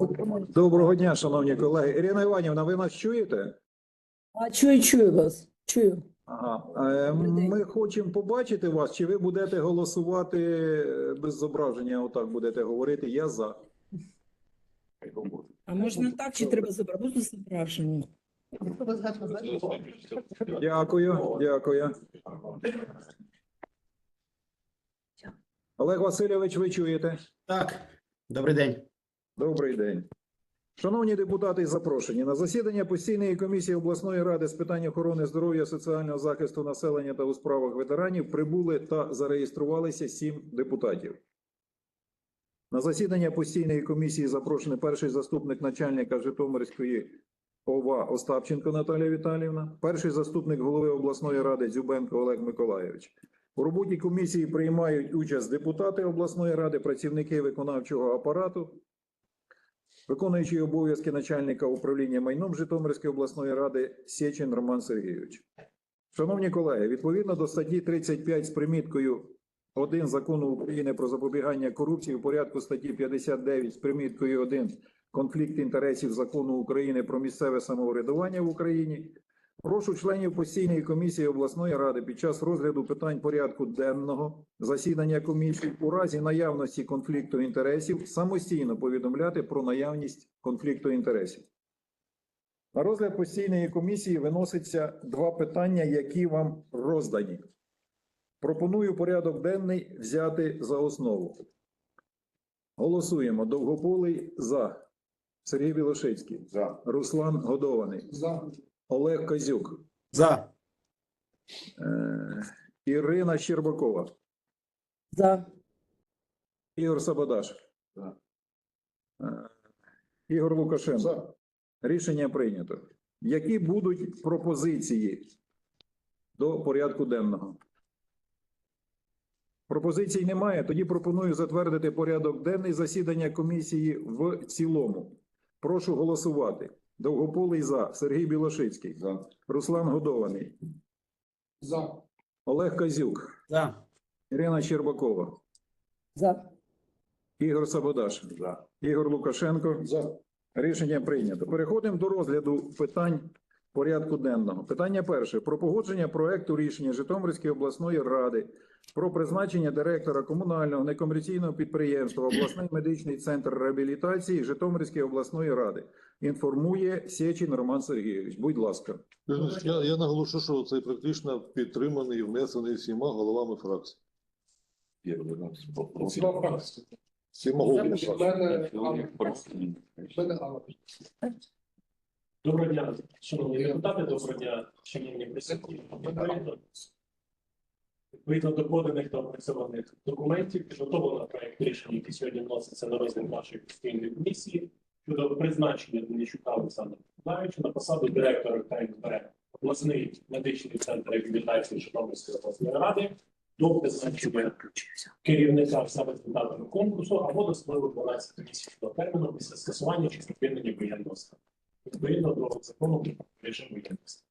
Доброго дня, шановні колеги. Ірина Іванівна, ви нас чуєте? А чую, чую вас. Чую. Ага. Е, Ми хочемо побачити вас, чи ви будете голосувати е, без зображення, отак будете говорити. Я за. А можна так, чи треба забрати? Зображення? Дякую, дякую. Олег Васильович, ви чуєте? Так, добрий день. Добрий день. Шановні депутати і запрошені, на засідання постійної комісії обласної ради з питань охорони здоров'я, соціального захисту населення та у справах ветеранів прибули та зареєструвалися сім депутатів. На засідання постійної комісії запрошений перший заступник начальника Житомирської ОВА Остапченко Наталія Віталіївна, перший заступник голови обласної ради Дзюбенко Олег Миколайович. У роботі комісії приймають участь депутати обласної ради, працівники виконавчого апарату, виконуючий обов'язки начальника управління майном Житомирської обласної ради Сєчин Роман Сергійович. Шановні колеги, відповідно до статті 35 з приміткою 1 закону України про запобігання корупції у порядку статті 59 з приміткою 1 конфлікт інтересів закону України про місцеве самоврядування в Україні. Прошу членів постійної комісії обласної ради під час розгляду питань порядку денного засідання комісії у разі наявності конфлікту інтересів самостійно повідомляти про наявність конфлікту інтересів. На розгляд постійної комісії виноситься два питання, які вам роздані. Пропоную порядок денний взяти за основу. Голосуємо. Довгополий за. Сергій Білошицький. За. Руслан Годований. За. Олег Козюк. За. Е, Ірина Щербакова. За. Ігор Сабадаш. За. Е, Ігор Лукашенко. За. Рішення прийнято. Які будуть пропозиції до порядку денного? Пропозицій немає. Тоді пропоную затвердити порядок денний засідання комісії в цілому. Прошу голосувати. Довгополий за. Сергій Білошицький. За. Руслан Годований. За. Олег Казюк. За. Ірина Щербакова. За. Ігор Сабодаш. За. Ігор Лукашенко. За. Рішення прийнято. Переходимо до розгляду питань порядку денного. Питання перше про погодження проекту рішення Житомирської обласної ради про призначення директора комунального некомерційного підприємства обласний медичний центр реабілітації Житомирської обласної ради. Інформує Сєчин Роман Сергійович. Будь ласка. Я, я наголошу, що це практично підтриманий і внесений всіма головами фракцій. Всіма головами фракцій. Доброго дня, шановні депутати, доброго дня, шановні присутні. Відповідно- до поданих та опрацьованих документів підготовлено проект рішення, який сьогодні вноситься на розгляд нашої постійної комісії щодо призначення Денищука Олександра Миколаївича на посаду директора КНПР обласний медичний центр реабілітації Житомирської обласної ради до призначення керівника результатами конкурсу або до спливу 12 місячного терміну після скасування чи припинення воєнного стану відповідно до закону про режим воєнності.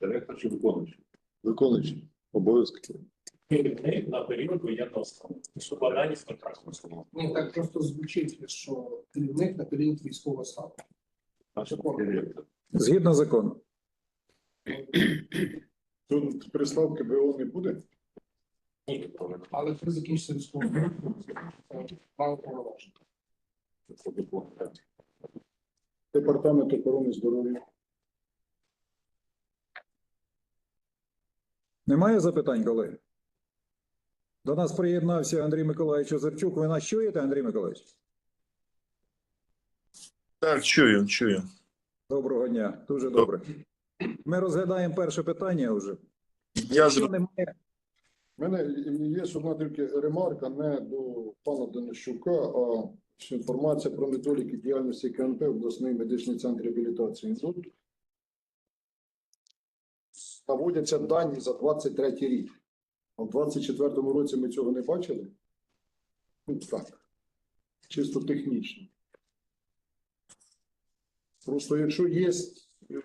Директор чи виконуючий? Виконуючий. Обов'язки. Керівник на період воєнного стану з укладання з контракту. Ну, так просто звучить, що керівник на період військового стану. Згідно закону. Тут приставки БО не буде? Ні. Але при закінчиться військового стану, це мало повноважень. Департамент охорони здоров'я. Немає запитань, колеги? До нас приєднався Андрій Миколаївич Озерчук. Ви нас чуєте, Андрій Миколаївич? Так, чую, чую. Доброго дня, дуже добре. Ми розглядаємо перше питання вже. Я Якщо немає, У мене є одна тільки ремарка не до пана Денищука, а інформація про недоліки діяльності КНП обласний медичний центр реабілітації. Тут наводяться дані за 23 рік. А в 24-му році ми цього не бачили? Ну, так. Чисто технічно. Просто якщо є, е,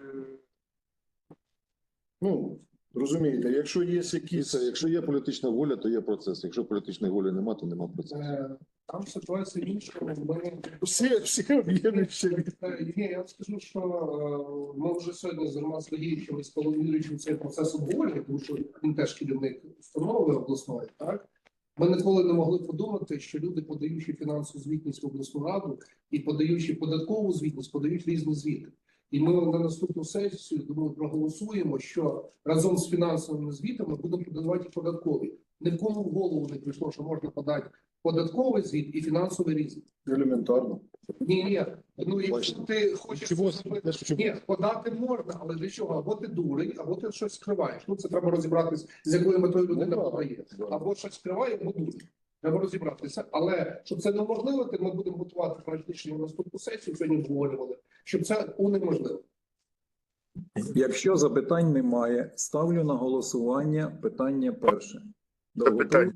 ну, Розумієте, якщо є якісь якщо є політична воля, то є процес. Якщо політичної волі немає, то немає процесу. Е, Там ситуація інша. Ми всі, всі Е, Ні, я вам скажу, що е, ми вже сьогодні з Романом Сергійовичем і з Павлом цей процес обговорюємо, тому що він теж керівник установи обласної, так? Ми ніколи не могли подумати, що люди, подаючи фінансову звітність в обласну раду і подаючи податкову звітність, подають різні звіти. І ми на наступну сесію думаю, проголосуємо, що разом з фінансовими звітами будемо подавати податкові. Ні в кому в голову не прийшло, що можна подати податковий звіт і фінансовий різні. елементарно. Ні, ні. Ну якщо ти хочеш Чому? зробити- ні, подати можна, але для чого? Або ти дурень, або ти щось скриваєш. Ну це треба розібратись, з якою метою людина Ну, подає. Або щось скриває, або дурень. Треба розібратися. Але щоб це неможливити, ми будемо готувати практично на наступну сесію. Сьогодні обговорювали, щоб це унеможливо. Якщо запитань немає, ставлю на голосування питання перше. Питання.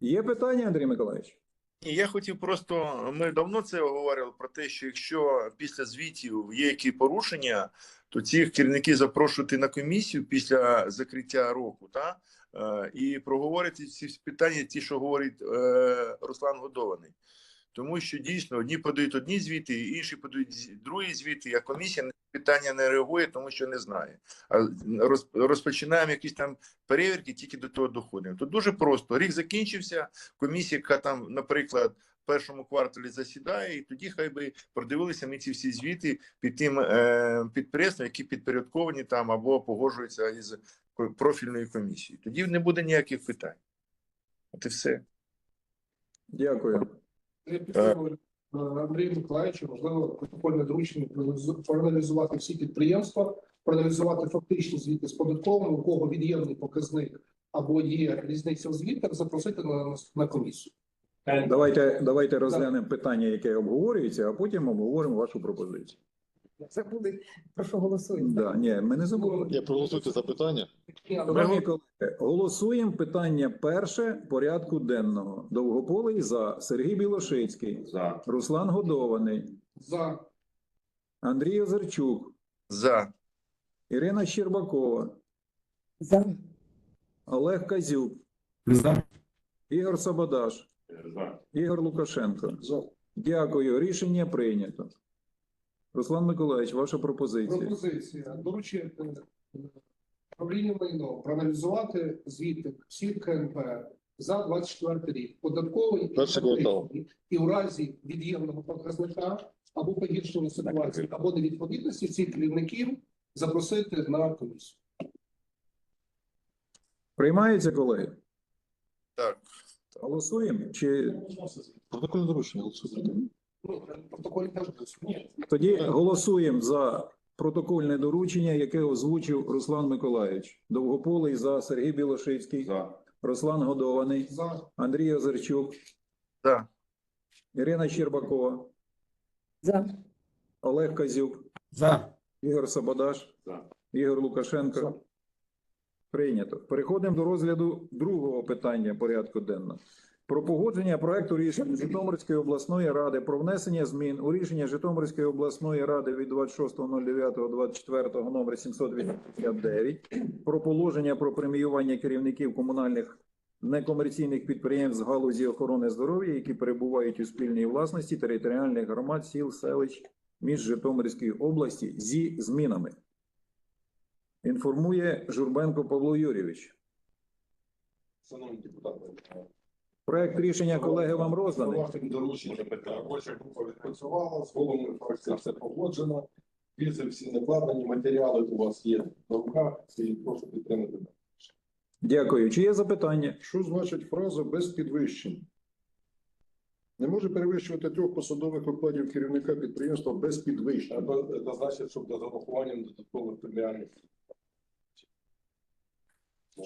Є питання, Андрій Миколаївич? Я хотів просто, ми давно це говорили про те, що якщо після звітів є які порушення, то цих керівників запрошувати на комісію після закриття року, та е, і проговорити ці питання, ті, що говорить е, Руслан Годований. Тому що дійсно одні подають одні звіти, інші подають другі звіти, а комісія на питання не реагує, тому що не знає. А роз- розпочинаємо якісь там перевірки, тільки до того доходимо. Тут дуже просто. Рік закінчився, комісія, яка там, наприклад, в першому кварталі засідає, і тоді хай би продивилися ми ці всі звіти під тим е, підприємствам, які підпорядковані там або погоджуються із профільною комісією. Тоді не буде ніяких питань. От і все. Дякую. Я підтримую Андрію Андрія можливо, протокольне доручення проаналізувати всі підприємства, проаналізувати фактичні звіти з податковими, у кого від'ємний показник або є різниця в звітах, запросити на, на комісію. Давайте, давайте розглянемо питання, яке обговорюється, а потім обговоримо вашу пропозицію. Забули, про що голосуємо. Да, ні, ми не забули. Я проголосуйте за питання. Шановні колеги, голосуємо питання перше порядку денного. Довгополий за Сергій Білошицький, За. Руслан Годований, За Андрій Озерчук, За. Ірина Щербакова, За. Олег Казюк, За. Ігор Сабадаш, Ігор Лукашенко. За. Дякую. Рішення прийнято. Руслан Миколаївич, ваша пропозиція. пропозиція доручити е, правлінню майно проаналізувати звіти всіх КНП за 24 рік податковий і і у разі від'ємного показника або погіршення ситуації, або невідповідності цих керівників запросити на комісію. Приймається, колеги? Так. Голосуємо? Чи Протокольне доручення голосуйте. Тоді голосуємо за протокольне доручення, яке озвучив Руслан Миколаївич. Довгополий за Сергій Білошицький, За. Руслан Годований, За Андрій Озерчук, За. Ірина Щербакова, За. Олег Казюк, За. Ігор Сабадаш, За. Ігор Лукашенко. Прийнято. Переходимо до розгляду другого питання порядку денного. Про погодження проекту рішення Житомирської обласної ради про внесення змін у рішення Житомирської обласної ради від 26.09.24 номер 789 про положення про преміювання керівників комунальних некомерційних підприємств галузі охорони здоров'я, які перебувають у спільній власності територіальних громад, сіл, селищ між Житомирської області зі змінами. Інформує Журбенко Павло Юрійович. Шановні депутати, Проект рішення колеги вам розданий. вашим дорученням робоча група відпрацювала, з головами фракції все погоджено. Візи всі накладені, матеріали у вас є на руках, і прошу підтримати. Дякую. Чи є запитання? Що значить фраза без підвищень? Не може перевищувати трьох посадових окладів керівника підприємства без підвищень. Це це значить, щоб до зарахуванням додаткових преміальних.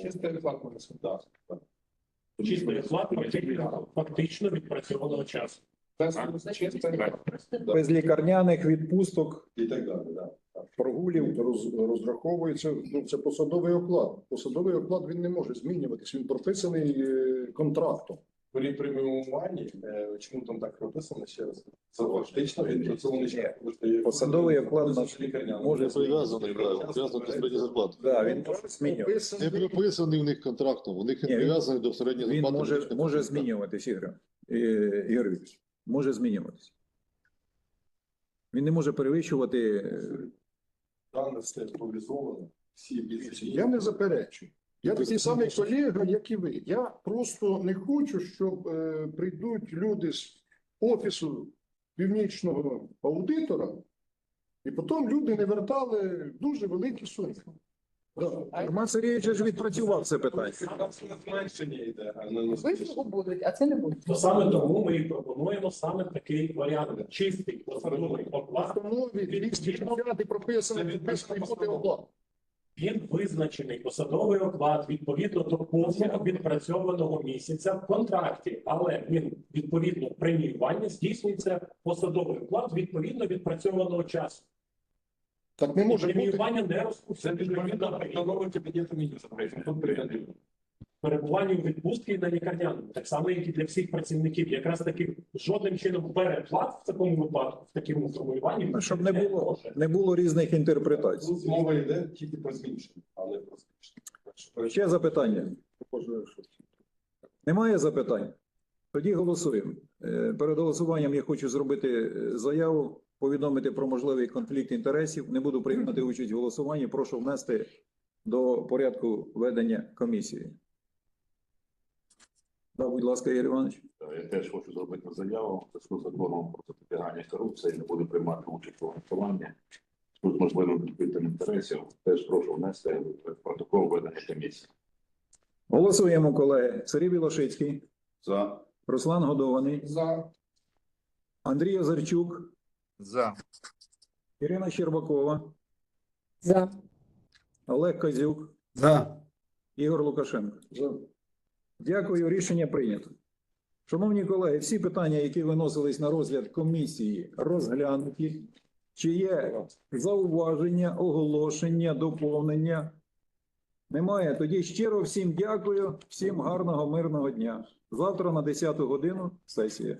чисте рекламне. Так, так. Чисто фактично відпрацьованого часу. Без. Без лікарняних відпусток, І так далі, прогулів. Роз, розраховується, ну це посадовий оклад. Посадовий оклад він не може змінюватись. Він прописаний е, контрактом. При преміумуванні, е, чому там так прописано ще раз? Це фактично інфляційний час. Посадовий оклад на- Може прив'язаний, прив'язаний до середньої зарплати. Да, він може змінювати. Не прописаний у них контрактом, у них прив'язаний до середньої Він може, може змінюватись, Ігор. Ігор Вікторович, може змінюватись. Він не може перевищувати. е, Дане все повізовано, всі більше. Я не заперечую. Я такий самий колега, як і ви. Я просто не хочу, щоб е, прийдуть люди з офісу північного аудитора, і потім люди не вертали дуже великі суми. Роман Сергійович ж відпрацював це питання. Зменшення йде, а не Вислугу будуть, а це не буде. То саме тому ми і пропонуємо саме такий варіант. Чистий посадовий В оклад. постанові 260 прописано, підписаний буде оклад. Він визначений посадовий оклад відповідно до кожного відпрацьованого місяця в контракті, але він відповідно преміювання здійснюється посадовий оклад відповідно відпрацьованого часу. Так не може бути. Преміювання не Це розпуститься відповідно до нового кабінету міністрів. Перебування у відпустці і на лікарняному, так само, як і для всіх працівників. Якраз таки жодним чином переплат в такому випадку, в такому формулюванні Ну, Щоб не було, може. не було різних інтерпретацій. Тут мова йде тільки про збільшення, а не про збільшення. Ще запитання? Немає запитань? Тоді голосуємо. Е, Перед голосуванням я хочу зробити е, заяву, повідомити про можливий конфлікт інтересів. Не буду приймати участь в голосуванні. Прошу внести до порядку ведення комісії. Да, будь ласка, Ігор Іванович. Я теж хочу зробити заяву в зв'язку з законом про запобігання корупції, не буду приймати участь у голосуванні. Тут можливим конфліктом інтересів. Теж прошу внести в протокол ведення комісії. Голосуємо, колеги. Сергій Білошицький, За. Руслан Годований, За. Андрій Озерчук, За. Ірина Щербакова, За. Олег Козюк, За. Ігор Лукашенко. За. Дякую, рішення прийнято. Шановні колеги, всі питання, які виносились на розгляд комісії, розглянуті. Чи є зауваження, оголошення, доповнення? Немає. Тоді щиро всім дякую, всім гарного, мирного дня. Завтра на 10 годину сесія.